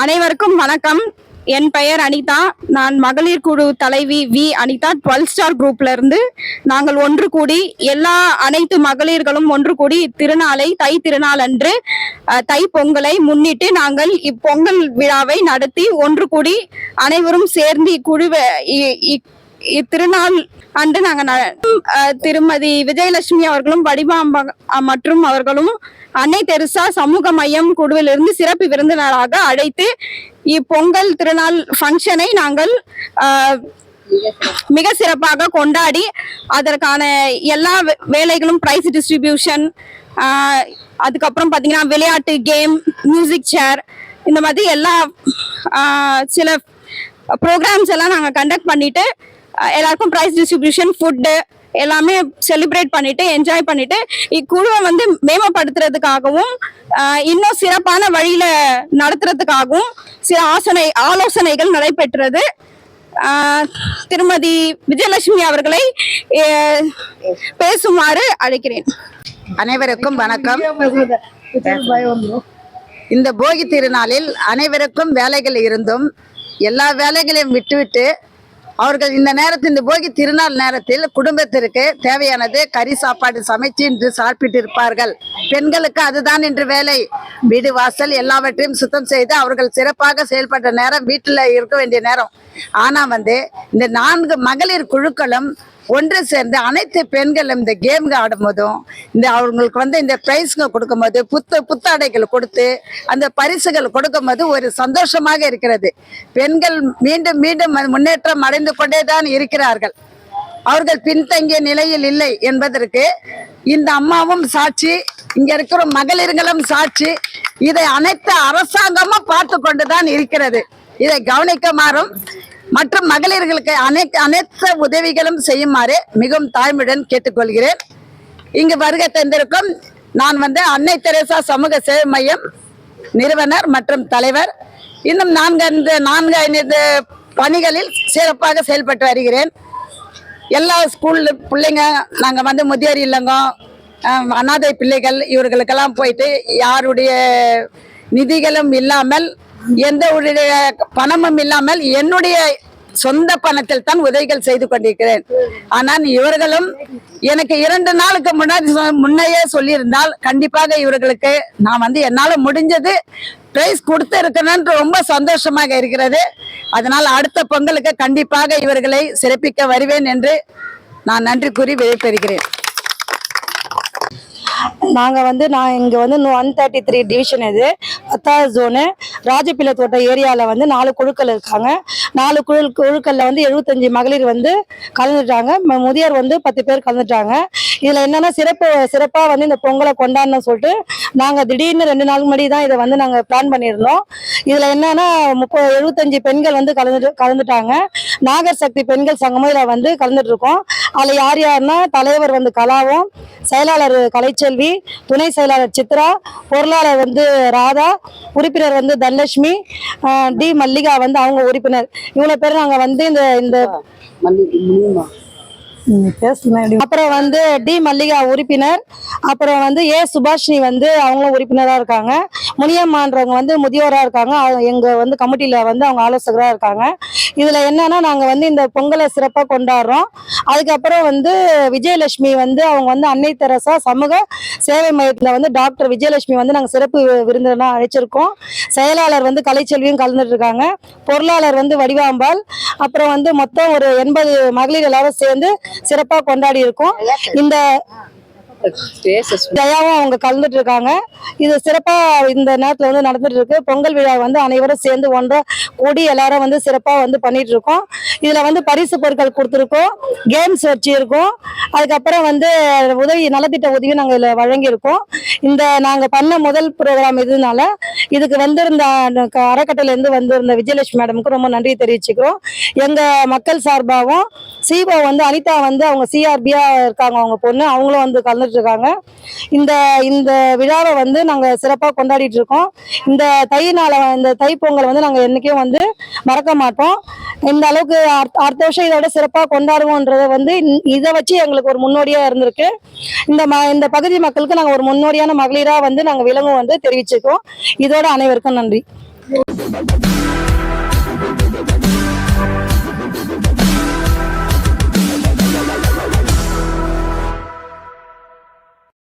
அனைவருக்கும் வணக்கம். என் பெயர் அனிதா. நான் மகளிர் குழு தலைவி வி அனிதா. டுவெல் ஸ்டார் குரூப்ல இருந்து நாங்கள் ஒன்று கூடி எல்லா அனைத்து மகளிர்களும் ஒன்று கூடி இத்திருநாளை தை திருநாள் அன்று தை பொங்கலை முன்னிட்டு நாங்கள் இப்பொங்கல் விழாவை நடத்தி ஒன்று கூடி அனைவரும் சேர்ந்து இக்குழுவை இ- இத்திருநாள் அன்று நாங்கள் ந- திருமதி விஜயலட்சுமி அவர்களும் வடிவாம்பா மற்றும் அவர்களும் அன்னை தெரசா சமூக மையம் குழுவிலிருந்து சிறப்பு விருந்தினராக அழைத்து இப்பொங்கல் திருநாள் ஃபங்க்ஷனை நாங்கள் மிக சிறப்பாக கொண்டாடி அதற்கான எல்லா வே- வேலைகளும் பிரைஸ் டிஸ்ட்ரிபியூஷன் அதுக்கப்புறம் பார்த்தீங்கன்னா விளையாட்டு கேம் மியூசிக் சேர் இந்த மாதிரி எல்லா சில ப்ரோக்ராம்ஸ் எல்லாம் நாங்கள் கண்டக்ட் பண்ணிட்டு எல்லாருக்கும் ப்ரைஸ் டிஸ்ட்ரிபியூஷன் ஃபுட்டு எல்லாமே செலிப்ரேட் பண்ணிட்டு என்ஜாய் பண்ணிட்டு இக்குழுவை வந்து மேம்படுத்துறதுக்காகவும் இன்னும் சிறப்பான வழியில நடத்துறதுக்காகவும் சில ஆசனை ஆலோசனைகள் நடைபெற்றது. திருமதி விஜயலட்சுமி அவர்களை பேசுமாறு அழைக்கிறேன். அனைவருக்கும் வணக்கம். இந்த போகி திருநாளில் அனைவருக்கும் வேலைகள் இருந்தும் எல்லா வேலைகளையும் விட்டுவிட்டு அவர்கள் இந்த நேரத்தில் இந்த போகி திருநாள் நேரத்தில் குடும்பத்திற்கு தேவையானது கறி சாப்பாடு சமைச்சு இன்று சாப்பிட்டு இருப்பார்கள் பெண்களுக்கு அதுதான் இன்று வேலை. வீடு வாசல் எல்லாவற்றையும் சுத்தம் செய்து அவர்கள் சிறப்பாக செயல்பட்ட நேரம் வீட்டில் இருக்க வேண்டிய நேரம். ஆனா வந்து இந்த நான்கு மகளிர் குழுக்களும் ஒன்று சேர்ந்து அனைத்து பெண்களும் இந்த கேம்கள் ஆடும்போதும் இந்த அவங்களுக்கு வந்து இந்த ப்ரைஸ்ங்க கொடுக்கும்போது புத்த புத்தாடைகள் கொடுத்து அந்த பரிசுகள் கொடுக்கும்போது ஒரு சந்தோஷமாக இருக்கிறது. பெண்கள் மீண்டும் மீண்டும் முன்னேற்றம் அடைந்து கொண்டே தான் இருக்கிறார்கள். அவர்கள் பின்தங்கிய நிலையில் இல்லை என்பதற்கு இந்த அம்மாவும் சாட்சி இங்க இருக்கிற மகளிர்களும் சாட்சி இதை அனைத்து அரசாங்கமும் பார்த்து கொண்டுதான் இருக்கிறது. இதை கவனிக்குமாறும் மற்றும் மகளிர்களுக்கு அனைத்து அனைத்து உதவிகளும் செய்யுமாறு மிகவும் தாய்மையுடன் கேட்டுக்கொள்கிறேன். இங்கு வருகை தந்திருக்கும் நான் வந்து அன்னை தெரேசா சமூக சேவை மையம் நிறுவனர் மற்றும் தலைவர். இன்னும் நான்கு ஐந்து நான்கு ஐந்து பணிகளில் சிறப்பாக செயல்பட்டு வருகிறேன். எல்லா ஸ்கூல் பிள்ளைங்க நாங்கள் வந்து முதியோர் இல்லங்கம் அனாதை பிள்ளைகள் இவர்களுக்கெல்லாம் போயிட்டு யாருடைய நிதிகளும் இல்லாமல் எந்த ஒரு பணமும் இல்லாமல் என்னுடைய சொந்த பணத்தில் தான் உதவிகள் செய்து கொண்டிருக்கிறேன். ஆனால் இவர்களும் எனக்கு இரண்டு நாளுக்கு முன்னாடி சொ- முன்னையே சொல்லியிருந்தால் கண்டிப்பாக இவர்களுக்கு நான் வந்து என்னால் முடிஞ்சது பிரைஸ் கொடுத்து இருக்கணும்னு ரொம்ப சந்தோஷமாக இருக்கிறது. அதனால் அடுத்த பொங்கலுக்கு கண்டிப்பாக இவர்களை சிறப்பிக்க வருவேன் என்று நான் நன்றி கூறி விடைபெறுகிறேன். நாங்கள் வந்து நான் இங்கே வந்து ஒன் தேர்ட்டி த்ரீ டிவிஷன் இது பத்தாவது ஜோனு ராஜபிள்ளை தோட்டம் ஏரியாவில் வந்து நாலு குழுக்கள் இருக்காங்க. நாலு குழு குழுக்களில் வந்து எழுபத்தஞ்சு மகளிர் வந்து கலந்துட்டாங்க. முதியோர் வந்து பத்து பேர் கலந்துட்டாங்க. இதில் என்னென்னா சிறப்பு சிறப்பாக வந்து இந்த பொங்கலை கொண்டாடணும்னு சொல்லிட்டு நாங்கள் திடீர்னு ரெண்டு நாள் முன்னாடி தான் இதை வந்து நாங்கள் பிளான் பண்ணியிருந்தோம். இதில் என்னென்னா முப்பது எழுபத்தஞ்சு பெண்கள் வந்து கலந்துட்டு கலந்துட்டாங்க. நாகர் சக்தி பெண்கள் சங்கமும் இதில் வந்து கலந்துட்டு இருக்கோம். அதில் யார் யாருன்னா தலைவர் வந்து கலாவும் செயலாளர் கலைச்செல்வி துணை செயலாளர் சித்ரா பொருளாளர் வந்து ராதா உறுப்பினர் வந்து தனலட்சுமி ஆஹ் டி மல்லிகா வந்து அவங்க உறுப்பினர். இவ்வளோ பேர் நாங்கள் வந்து இந்த இந்த அப்புறம் வந்து டி மல்லிகா உறுப்பினர் அப்புறம் வந்து ஏ சுபாஷினி வந்து அவங்களும் உறுப்பினராக இருக்காங்க. முனியம்மான்றவங்க வந்து முதியோராக இருக்காங்க. எங்கள் வந்து கமிட்டியில் வந்து அவங்க ஆலோசகராக இருக்காங்க. இதில் என்னன்னா நாங்கள் வந்து இந்த பொங்கலை சிறப்பாக கொண்டாடுறோம். அதுக்கப்புறம் வந்து விஜயலட்சுமி வந்து அவங்க வந்து அன்னை தெரசா சமூக சேவை மையத்தில் வந்து டாக்டர் விஜயலட்சுமி வந்து நாங்கள் சிறப்பு விருந்தினராக அழைச்சிருக்கோம். செயலாளர் வந்து கலைச்செல்வியும் கலந்துட்டு இருக்காங்க. பொருளாளர் வந்து வடிவாம்பாள். அப்புறம் வந்து மொத்தம் ஒரு எண்பது மகளிர் எல்லாரும் சேர்ந்து சிறப்பாக கொண்டாடி இருக்கோம். இந்த தயாவும் அவங்க கலந்துட்டு இருக்காங்க. இது சிறப்பா இந்த நேரத்துல வந்து நடந்துட்டு இருக்கு. பொங்கல் விழா வந்து அனைவரும் சேர்ந்து ஒன்றா கூடி எல்லாரும் வந்து சிறப்பா வந்து பண்ணிட்டு இருக்கோம். இதுல வந்து பரிசு பொருட்கள் கொடுத்துருக்கோம். கேம்ஸ் வச்சிருக்கோம். அதுக்கப்புறம் வந்து உதவி நலத்திட்ட உதவி நாங்க இதுல வழங்கியிருக்கோம். இந்த நாங்க பண்ண முதல் ப்ரோக்ராம் இதனால இதுக்கு வந்திருந்த அந்த க- இருந்து வந்திருந்த விஜயலட்சுமி மேடமுக்கு ரொம்ப நன்றி தெரிவிச்சுக்கிறோம். எங்க மக்கள் சார்பாகவும் சிஓ வந்து அனிதா வந்து அவங்க சிஆர்பியா இருக்காங்க. அவங்க பொண்ணு அவங்களும் வந்து இருக்காங்க. இந்த இந்த விழாவை வந்து நாங்க சிறப்பா கொண்டாடிட்டு இருக்கோம். இந்த தை இந்த தை பொங்கல் வந்து நாங்க என்னைக்கும் வந்து மறக்க மாட்டோம். இந்த அளவுக்கு அடுத்த- அடுத்த வருஷம் இதோட சிறப்பா கொண்டாடுவோன்றத வந்து இதை வச்சு எங்களுக்கு ஒரு முன்னோடியா இருந்திருக்கு. இந்த ம இந்த பகுதி மக்களுக்கு நாங்க ஒரு முன்னோடியான மகளிரா வந்து நாங்க விலங்கும் வந்து தெரிவிச்சிருக்கோம் இதோட அனைவருக்கும் நன்றி நன்றி.